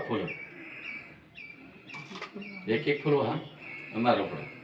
फुलं एक एक फुलं हा नारळ पुढं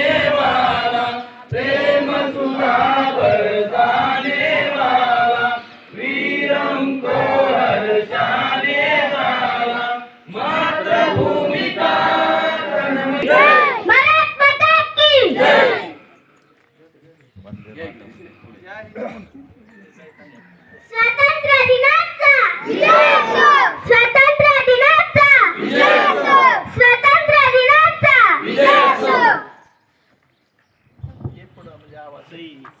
स्वातंत्र्य दिनाचा! स्वातंत्र्य दिनाचा! स्वातंत्र्य दिनाचा! नन्ना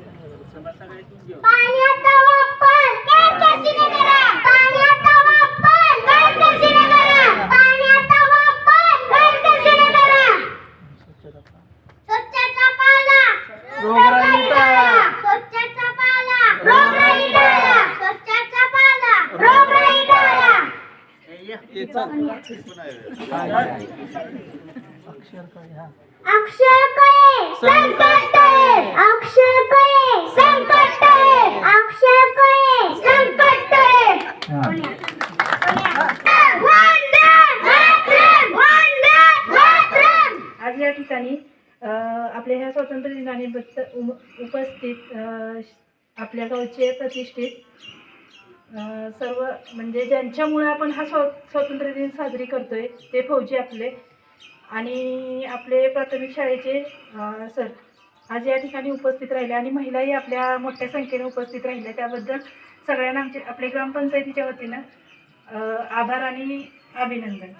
अक्षर कळे संकट अक्षर कळे संकट अक्षर कळे संकट आज या ठिकाणी आपल्या ह्या स्वातंत्र्य दिनानिमित्त उपस्थित आपल्या गावचे प्रतिष्ठित सर्व म्हणजे ज्यांच्यामुळे आपण हा स्वा स्वातंत्र्य दिन साजरी करतो आहे ते फौजी आपले आणि आपले प्राथमिक शाळेचे सर आज या ठिकाणी उपस्थित राहिले आणि महिलाही आपल्या मोठ्या संख्येने उपस्थित राहिल्या. त्याबद्दल सगळ्यांना आमचे आपले ग्रामपंचायतीच्या वतीनं आभार आणि अभिनंदन.